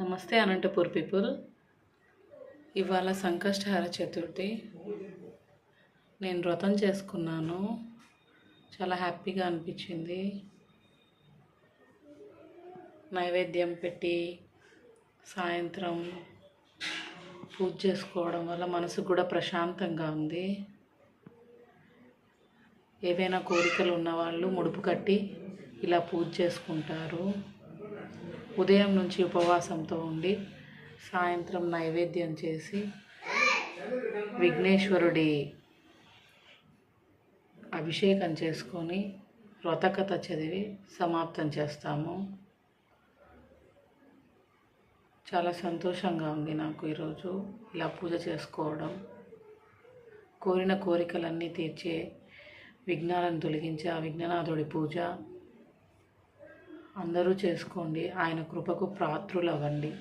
నమస్తే అనంతపూర్ పీపుల్. ఇవాళ సంకష్టహార చతుర్థి. నేను వ్రతం చేసుకున్నాను. చాలా హ్యాపీగా అనిపించింది. నైవేద్యం పెట్టి సాయంత్రం పూజ చేసుకోవడం వల్ల మనసు కూడా ప్రశాంతంగా ఉంది. ఏవైనా కోరికలు ఉన్నవాళ్ళు ముడుపు కట్టి ఇలా పూజ చేసుకుంటారు. ఉదయం నుంచి ఉపవాసంతో ఉండి సాయంత్రం నైవేద్యం చేసి విఘ్నేశ్వరుడి అభిషేకం చేసుకొని వ్రతకథ చదివి సమాప్తం చేస్తాము. చాలా సంతోషంగా ఉంది నాకు ఈరోజు ఇలా పూజ చేసుకోవడం. కోరిన కోరికలన్నీ తీర్చే విఘ్నాలను తొలగించే ఆ విఘ్ననాథుడి పూజ. అందరూ చేసుకోండి. ఆయన కృపకు పాత్రులవ్వండి.